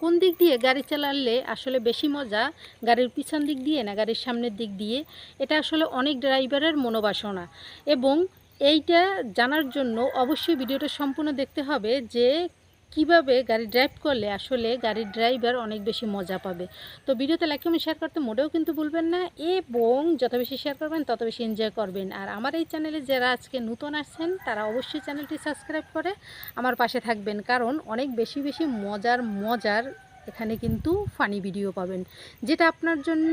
কোন দিক দিয়ে গাড়ি চালালে আসলে বেশি মজা? গাড়ির পিছন দিক দিয়ে না গাড়ির সামনের দিক দিয়ে? এটা আসলে অনেক ড্রাইভারের মনোবাসনা। এবং এইটা জানার জন্য অবশ্যই ভিডিওটা সম্পূর্ণ দেখতে হবে যে কীভাবে গাড়ি ড্রাইভ করলে আসলে গাড়ির ড্রাইভার অনেক বেশি মজা পাবে? তো ভিডিওতে লাইক কমেন্ট শেয়ার করতে মোটেও কিন্তু ভুলবেন না এবং যত বেশি শেয়ার করবেন, তত বেশি এনজয় করবেন। আর আমার এই চ্যানেলে যারা আজকে নতুন আসছেন, তারা অবশ্যই চ্যানেলটি সাবস্ক্রাইব করে আমার পাশে থাকবেন। কারণ অনেক বেশি বেশি মজার মজার এখানে কিন্তু ফানি ভিডিও পাবেন। যেটা আপনার জন্য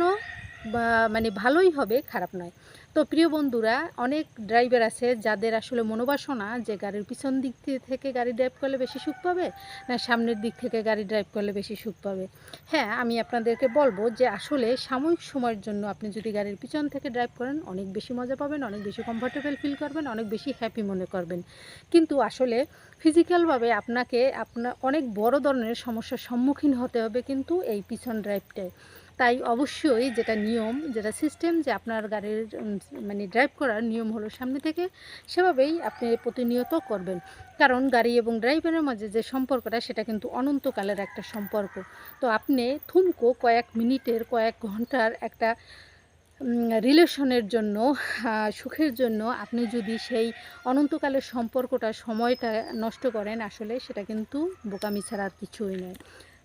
বা মানে ভালোই হবে, খারাপ নয়। তো প্রিয় বন্ধুরা, অনেক ড্রাইভার আছে যাদের আসলে মনোবাসনা যে গাড়ির পিছন দিক থেকে গাড়ি ড্রাইভ করলে বেশি সুখ পাবে, না সামনের দিক থেকে গাড়ি ড্রাইভ করলে বেশি সুখ পাবে? হ্যাঁ আমি আপনাদেরকে বলব যে আসলে সাময়িক সময়ের জন্য আপনি যদি গাড়ির পিছন থেকে ড্রাইভ করেন, অনেক বেশি মজা পাবেন, অনেক বেশি কমফোর্টেবল ফিল করবেন, অনেক বেশি হ্যাপি মনে করবেন। কিন্তু আসলে ফিজিক্যালভাবে আপনাকে, আপনার অনেক বড় ধরনের সমস্যার সম্মুখীন হতে হবে কিন্তু এই পিছন ড্রাইভটায় তাই অবশ্যই যেটা নিয়ম, যেটা সিস্টেম যে আপনার গাড়ির মানে ড্রাইভ করার নিয়ম হলো সামনে থেকে সেভাবেই আপনি প্রতিনিয়ত করবেন। কারণ গাড়ি এবং ড্রাইভারের মাঝে যে সম্পর্কটা সেটা কিন্তু অনন্তকালের একটা সম্পর্ক। তো আপনি থুমকো কয়েক মিনিটের, কয়েক ঘণ্টার একটা রিলেশনের জন্য সুখের জন্য আপনি যদি সেই অনন্তকালের সম্পর্কটা, সময়টা নষ্ট করেন আসলে সেটা কিন্তু বোকামি ছাড়া আর কিছুই নয়।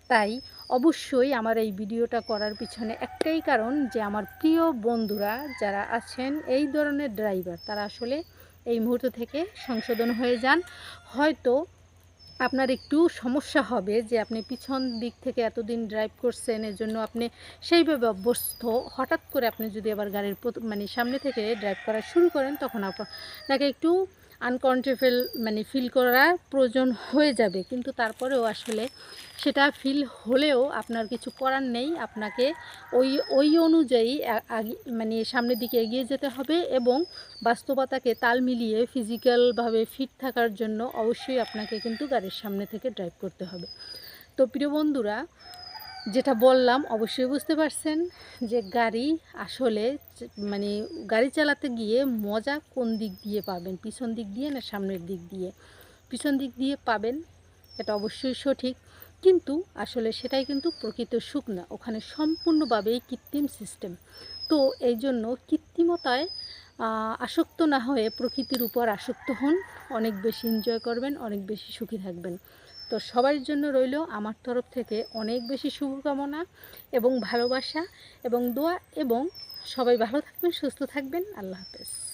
তাই অবশ্যই আমার এই ভিডিওটা করার পিছনে একটাই কারণ যে আমার প্রিয় বন্ধুরা যারা আছেন এই ধরনের ড্রাইভার, তারা আসলে এই মুহূর্ত থেকে সংশোধন হয়ে যান। হয়তো আপনার একটু সমস্যা হবে যে আপনি পিছন দিক থেকে এতদিন ড্রাইভ করছেন এর জন্য আপনি সেইভাবে অভ্যস্ত। হঠাৎ করে আপনি যদি আবার গাড়ির মানে সামনে থেকে ড্রাইভ করা শুরু করেন, তখন আপনাকে একটু আনকমফর্টেবল মানে ফিল করার প্রয়োজন হয়ে যাবে। কিন্তু তারপরেও আসলে সেটা ফিল হলেও আপনার কিছু করার নেই। আপনাকে ওই ওই অনুযায়ী মানে সামনের দিকে এগিয়ে যেতে হবে এবং বাস্তবতাকে তাল মিলিয়ে ফিজিক্যালভাবে ফিট থাকার জন্য অবশ্যই আপনাকে কিন্তু গাড়ির সামনে থেকে ড্রাইভ করতে হবে। তো প্রিয় বন্ধুরা যেটা বললাম, অবশ্যই বুঝতে পারছেন যে গাড়ি আসলে মানে গাড়ি চালাতে গিয়ে মজা কোন দিক দিয়ে পাবেন? পিছন দিক দিয়ে না সামনের দিক দিয়ে? পিছন দিক দিয়ে পাবেন, এটা অবশ্যই সঠিক। কিন্তু আসলে সেটাই কিন্তু প্রকৃত সুখ না, ওখানে সম্পূর্ণভাবেই কৃত্রিম সিস্টেম তো এই জন্য কৃত্রিমতায় আসক্ত না হয়ে প্রকৃতির উপর আসক্ত হন, অনেক বেশি এনজয় করবেন, অনেক বেশি সুখী থাকবেন। তো সবার জন্য রইল আমার তরফ থেকে অনেক বেশি শুভকামনা এবং ভালোবাসা এবং দোয়া এবং সবাই ভালো থাকবেন, সুস্থ থাকবেন। আল্লাহ হাফেজ।